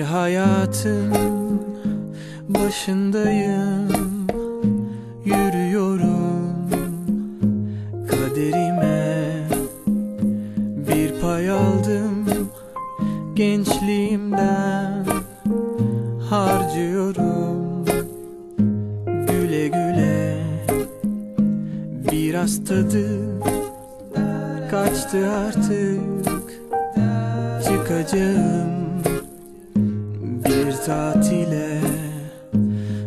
Hayatın başındayım Yürüyorum. Kaderime Bir pay aldım gençliğimden Harcıyorum. Güle güle Biraz tadı kaçtı artık. Çıkacağım. bir tatile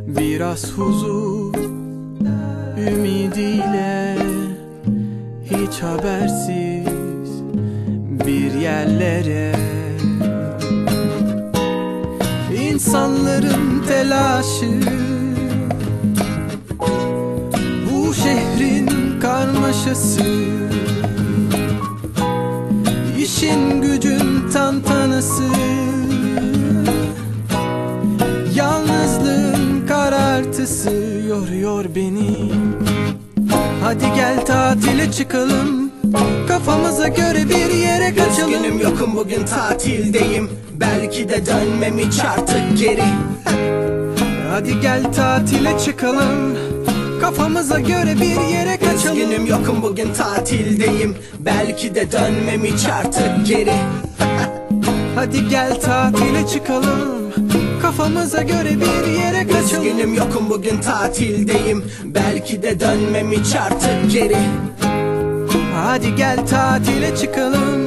Biraz huzur ümidiyle Hiç habersiz bir yerlere. İnsanların telaşı Bu şehrin karmaşası. İşin gücün tantanası karartısı yoruyor beni. Hadi gel tatile çıkalım. Kafamıza göre bir yere kaçalım. Üzgünüm yokum bugün tatildeyim. Belki de dönmem hiç artık geri. Hadi gel tatile çıkalım. Kafamıza göre bir yere kaçalım. Üzgünüm yokum bugün tatildeyim. Belki de dönmem hiç artık geri. Hadi gel tatile çıkalım Kafamıza göre bir yere kaçalım. Üzgünüm yokum bugün tatildeyim. Belki de dönmem hiç artık geri. Hadi gel tatile çıkalım.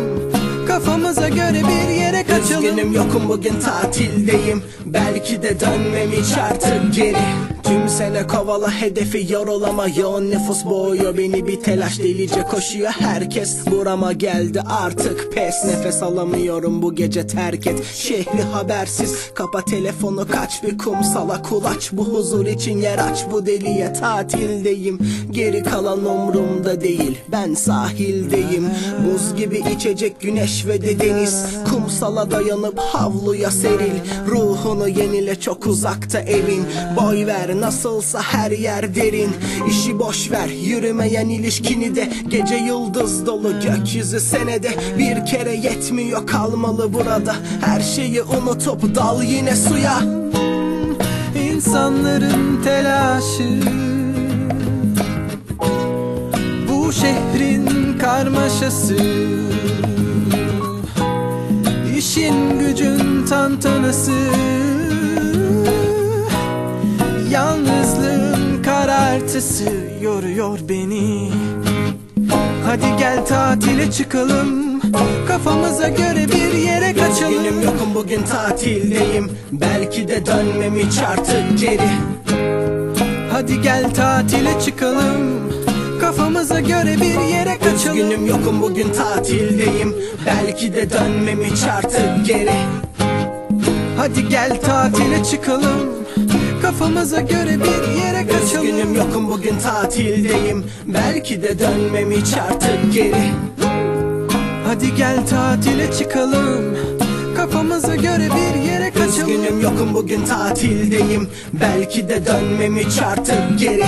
Kafamıza göre bir yere kaçalım. Üzgünüm yokum bugün tatildeyim. Belki de dönmem hiç artık geri Tüm sene kovala hedefi yorulama Yoğun nüfus boğuyor beni bir telaş delice koşuyor herkes. Burama geldi artık pes. Nefes alamıyorum bu gece terk et. Şehri habersiz. Kapa telefonu kaç bir kumsala kulaç. Bu huzur için yer aç. Bu deliye tatildeyim. Geri kalan umrumda değil. Ben sahildeyim. Buz gibi içecek güneş ve de deniz. Kumsala dayanıp havluya seril. Ruhunu yenile çok uzakta evin. Boy ver nasılsa her yer derin. İşi boş ver yürümeyen ilişkini de. Gece yıldız dolu gökyüzü senede. Bir kere yetmiyor kalmalı burada. Her şeyi unutup dal yine suya. İnsanların telaşı. Bu şehrin karmaşası. İşin gücün tantanası Yalnızlığın karartısı yoruyor beni. Hadi gel tatile çıkalım. Kafamıza göre bir yere kaçalım. Günüm yokum bugün tatildeyim. Belki de dönmem hiç artık geri. Hadi gel tatile çıkalım. Kafamıza göre bir yere kaçalım. Günüm yokum bugün tatildeyim. Belki de dönmem hiç artık geri. Hadi gel tatile çıkalım Kafamıza göre bir yere kaçalım. Günüm yokum bugün tatildeyim. Belki de dönmem hiç artık geri. Hadi gel tatile çıkalım. Kafamıza göre bir yere kaçalım. Günüm yokum bugün tatildeyim. Belki de dönmem hiç artık geri